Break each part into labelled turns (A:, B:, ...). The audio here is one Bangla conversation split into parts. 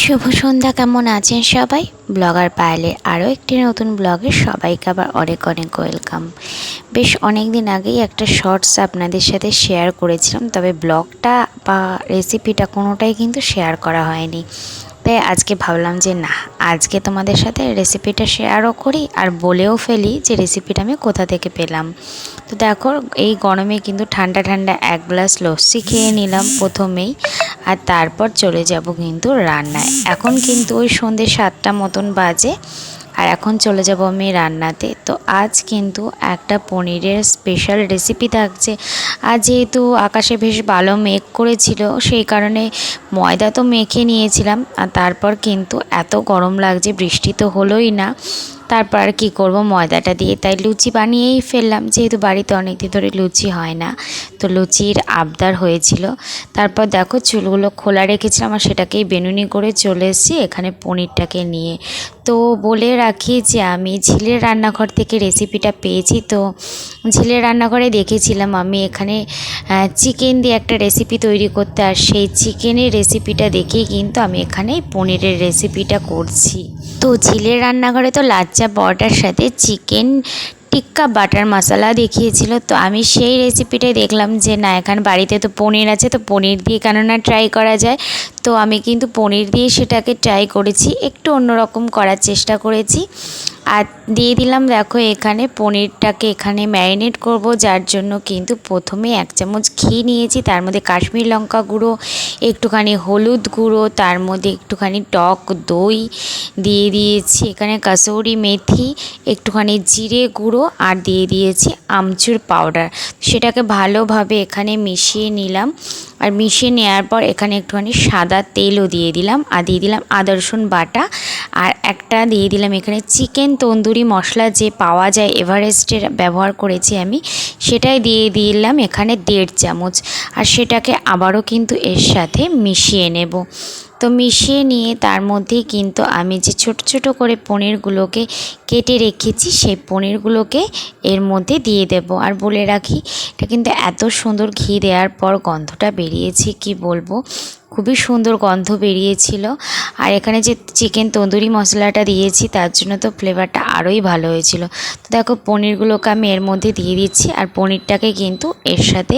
A: শুভ সন্ধ্যা, কেমন আছেন সবাই? ব্লগার পায়েলে আরও একটি নতুন ব্লগে সবাইকে আবার অনেক অনেক ওয়েলকাম। বেশ অনেক দিন আগেই একটা শর্টস আপনাদের সাথে শেয়ার করেছিলাম, তবে ব্লগটা বা রেসিপিটা কোনোটাই কিন্তু শেয়ার করা হয়নি। তাই আজকে ভাবলাম যে না, আজকে তোমাদের সাথে রেসিপিটা শেয়ারও করি আর বলেও ফেলি যে রেসিপিটা আমি কোথা থেকে পেলাম। তো দেখো, এই গরমে কিন্তু ঠান্ডা ঠান্ডা এক গ্লাস লস্যি খেয়ে নিলাম প্রথমেই আর তারপর চলে যাব কিন্তু রান্নায়। এখন কিন্তু ওই সন্ধ্যে সাতটা মতন বাজে। আর এখন চলে যাব আমি রান্নাতে। তো আজ কিন্তু একটা পনিরের স্পেশাল রেসিপি থাকছে। আর যেহেতু আকাশে বেশ ভালো মেঘ করেছিল, সেই কারণে ময়দা তো মেখে নিয়েছিলাম। আর তারপর কিন্তু এত গরম লাগছে, বৃষ্টি তো হলোই না। তারপর আর কী করব? ময়দাটা দিয়ে তাই লুচি বানিয়েই ফেললাম। যেহেতু বাড়িতে অনেক দিন ধরে লুচি হয় না, তো লুচির আবদার হয়েছিল। তারপর দেখো চুলগুলো খোলা রেখেছিলাম আর সেটাকেই বেনুনি করে চলে এসেছি। এখানে পনিরটাকে নিয়ে। তো বলে রাখি যে আমি ঝিলের রান্নাঘর থেকে রেসিপিটা পেয়েছি। তো ঝিলের রান্নাঘরে দেখেছিলাম আমি এখানে চিকেন দিয়ে একটা রেসিপি তৈরি করতে। আর সেই চিকেনের রেসিপিটা দেখেই কিন্তু আমি এখানে পনিরের রেসিপিটা করছি। তো ঝিলের রান্নাঘরে তো লাচ্চা পরোটার সাথে চিকেন টিক্কা বাটার মশলা দেখিয়েছিল। তো আমি সেই রেসিপিটাই দেখলাম যে, না, এখন বাড়িতে তো পনির আছে, তো পনির দিয়ে কেন না ট্রাই করা যায়? তো আমি কিন্তু পনির দিয়ে সেটাকে ট্রাই করেছি, একটু অন্যরকম করার চেষ্টা করেছি। আর দিয়ে দিলাম, দেখো এখানে পনিরটাকে এখানে ম্যারিনেট করব, যার জন্য কিন্তু প্রথমে এক চামচ ঘি নিয়েছি, তার মধ্যে কাশ্মীর লঙ্কা গুঁড়ো, একটুখানি হলুদ গুঁড়ো, তার মধ্যে একটুখানি টক দই দিয়ে দিয়েছি, এখানে কাসৌরি মেথি, একটুখানি জিরে গুঁড়ো আর দিয়ে দিয়েছি আমচুর পাউডার। সেটাকে ভালোভাবে এখানে মিশিয়ে নিলাম। আর মিশিয়ে নেওয়ার পর এখানে একটুখানি সাদা তেলও দিয়ে দিলাম, আর দিয়ে দিলাম আদা, রসুন বাটা। আর একটা দিয়ে দিলাম এখানে চিকেন তন্দুরি মশলা যে পাওয়া যায় এভারেস্টের ব্যবহার করেছি আমি সেটাই দিয়ে দিলাম এখানে দেড় চামচ। আর সেটাকে আবারও কিন্তু এর সাথে মিশিয়ে নেব। তো মিশিয়ে নিয়ে তার মধ্যেই কিন্তু আমি যে ছোট ছোট করে পনিরগুলোকে কেটে রেখেছি, সেই পনিরগুলোকে এর মধ্যে দিয়ে দেব। আর বলে রাখি, এটা কিন্তু এত সুন্দর ঘি দেওয়ার পর গন্ধটা বেরিয়েছে, কি বলব? খুবই সুন্দর গন্ধ বেরিয়েছিল। আর এখানে যে চিকেন তন্দুরি মশলাটা দিয়েছি, তার জন্য তো ফ্লেভারটা আরোই ভালো হয়েছিল। তো দেখো, পনিরগুলোকে আমি এর মধ্যে দিয়ে দিচ্ছি, আর পনিরটাকে কিন্তু এর সাথে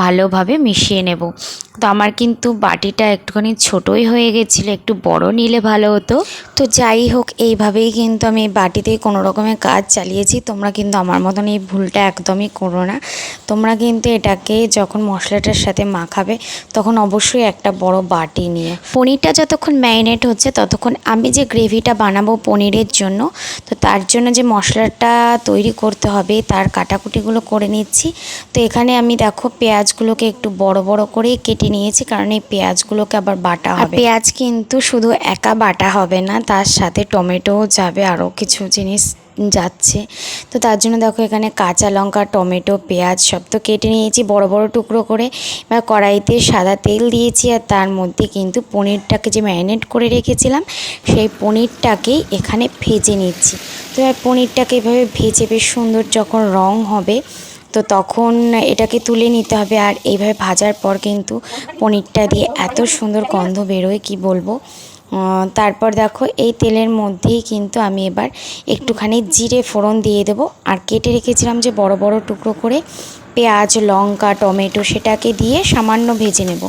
A: ভালোভাবে মিশিয়ে নেব। তো আমার কিন্তু বাটিটা একটুখানি ছোটোই হয়ে গেছিল, একটু বড় নিলে ভালো হতো। তো যাই হোক, এইভাবেই কিন্তু আমি বাটিতে কোনো রকমের কাজ চালিয়েছি। তোমরা কিন্তু আমার মতন এই ভুলটা একদমই করো না। তোমরা কিন্তু এটাকে যখন মশলাটার সাথে মাখাবে, তখন অবশ্যই একটা বড় বাটি নিয়ে। পনিরটা যতক্ষণ ম্যারিনেট হচ্ছে, ততক্ষণ আমি যে গ্রেভিটা বানাবো পনিরের জন্য, তো তার জন্য যে মশলাটা তৈরি করতে হবে, তার কাটাকুটিগুলো করে নিচ্ছি। তো এখানে আমি দেখো, পেঁয়াজগুলোকে একটু বড় বড় করে কেটে নিয়েছি কারণ এই পেঁয়াজগুলোকে আবার বাটা হবে। পেঁয়াজ কিন্তু শুধু একা বাটা হবে না তার সাথে টমেটোও যাবে আরও কিছু জিনিস যাচ্ছে। তো তার জন্য দেখো এখানে কাঁচা লঙ্কা টমেটো পেঁয়াজ সব তো কেটে নিয়েছি বড় বড় টুকরো করে। এবার কড়াইতে সাদা তেল দিয়েছি আর তার মধ্যে কিন্তু পনিরটাকে যে ম্যারিনেট করে রেখেছিলাম সেই পনিরটাকেই এখানে ভেজে নিচ্ছি। তো এবার পনিরটাকে এভাবে ভেজে বেশ সুন্দর যখন রং হবে তো তখন এটাকে তুলে নিতে হবে আর এইভাবে ভাজার পর কিন্তু পনিরটা দিয়ে এত সুন্দর গন্ধ বেরোয়, কি বলব? তারপর দেখো এই তেলের মধ্যেই কিন্তু আমি এবার একটুখানি জিরে ফোড়ন দিয়ে দেবো। আর কেটে রেখেছিলাম যে বড় বড় টুকরো করে পেঁয়াজ, লঙ্কা, টমেটো সেটাকে দিয়ে সামান্য ভেজে নেব।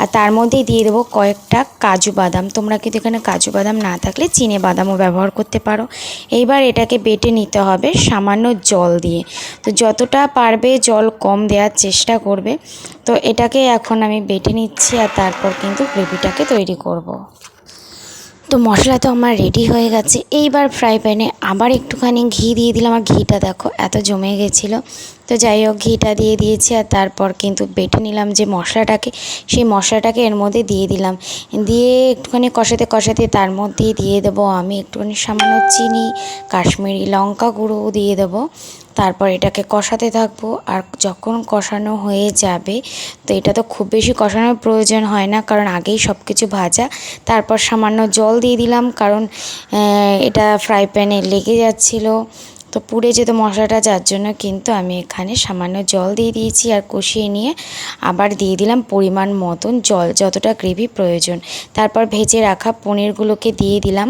A: আর তার মধ্যেই দিয়ে দেবো কয়েকটা কাজু বাদাম। তোমরা কিন্তু এখানে কাজু বাদাম না থাকলে চিনে বাদামও ব্যবহার করতে পারো। এইবার এটাকে বেটে নিতে হবে সামান্য জল দিয়ে। তো যতটা পারবে জল কম দেওয়ার চেষ্টা করবে। তো এটাকে এখন আমি বেটে নিচ্ছি আর তারপর কিন্তু গ্রেভিটাকে তৈরি করব। তো মশলা তো আমার রেডি হয়ে গেছে। এইবার ফ্রাই প্যানে আবার একটুখানি ঘি দিয়ে দিলাম। আর ঘিটা দেখো, এত জমে গেছিল। তো যাই হোক, ঘিটা দিয়ে দিয়েছি আর তারপর কিন্তু বেটে নিলাম যে মশলাটাকে। সেই মশলাটাকে এর মধ্যে দিয়ে দিলাম। দিয়ে একটুখানি কষাতে কষাতে তার মধ্যেই দিয়ে দেবো আমি একটুখানি সামান্য চিনি, কাশ্মীরি লঙ্কা গুঁড়োও দিয়ে দেবো। তারপর এটাকে কষাতে থাকব। আর যখন কষানো হয়ে যাবে, তো এটা তো খুব বেশি কষানোর প্রয়োজন হয় না, কারণ আগেই সব কিছু ভাজা। তারপর সামান্য জল দিয়ে দিলাম, কারণ এটা ফ্রাই প্যানে লেগে যাচ্ছিল। তো পুড়ে যেত মশলাটা, যার জন্য কিন্তু আমি এখানে সামান্য জল দিয়ে দিয়েছি আর কষিয়ে নিয়ে আবার দিয়ে দিলাম পরিমাণ মতন জল, যতটা গ্রেভি প্রয়োজন। তারপর ভেজে রাখা পনিরগুলোকে দিয়ে দিলাম।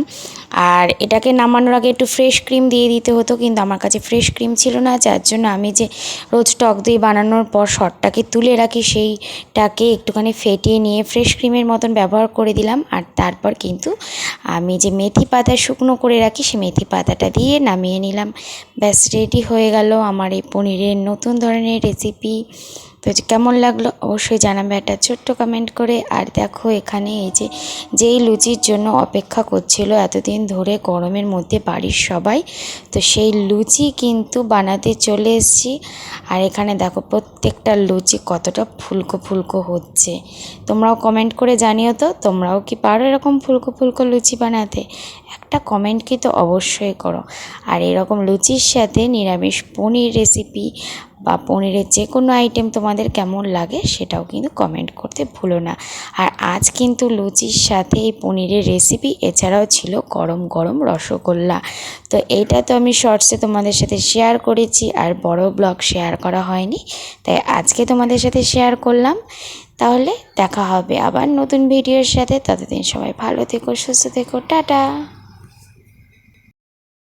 A: আর এটাকে নামানোর আগে একটু ফ্রেশ ক্রিম দিয়ে দিতে হতো, কিন্তু আমার কাছে ফ্রেশ ক্রিম ছিল না, যার জন্য আমি যে রোজ টক দই বানানোর পর শটটাকে তুলে রাখি, সেইটাকে একটুখানি ফেটিয়ে নিয়ে ফ্রেশ ক্রিমের মতন ব্যবহার করে দিলাম। আর তারপর কিন্তু আমি যে মেথি পাতা শুকনো করে রাখি সেই মেথি পাতাটা দিয়ে নামিয়ে নিলাম। ব্যাস রেডি হয়ে গেল আমার এই পনিরের নতুন ধরনের রেসিপি তো কেমন লাগল অবশ্যই জানাবে একটা ছোট্ট কমেন্ট করে। আর দেখো এখানে এই যে, যেই লুচির জন্য অপেক্ষা করছিল এতদিন ধরে গরমের মধ্যে বাড়ির সবাই, তো সেই লুচি কিন্তু বানাতে চলে এসেছি। আর এখানে দেখো প্রত্যেকটা লুচি কতটা ফুলকো ফুলকো হচ্ছে। তোমরাও কমেন্ট করে জানিও তো, তোমরাও কি পারো এরকম ফুলকো ফুলকো লুচি বানাতে? একটা কমেন্ট কি তো অবশ্যই করো। আর এরকম লুচির সাথে নিরামিষ পনির রেসিপি বা পনিরের যে কোনো আইটেম তোমাদের কেমন লাগে সেটাও কিন্তু কমেন্ট করতে ভুলো না। আর আজ কিন্তু লুচির সাথে এই পনিরের রেসিপি এছাড়াও ছিল গরম গরম রসগোল্লা। তো এইটা তো আমি শর্টসে তোমাদের সাথে শেয়ার করেছি আর বড় ব্লগ শেয়ার করা হয়নি, তাই আজকে তোমাদের সাথে শেয়ার করলাম। তাহলে দেখা হবে আবার নতুন ভিডিওর সাথে, ততদিন সবাই ভালো থেকো, সুস্থ থেকো, টাটা!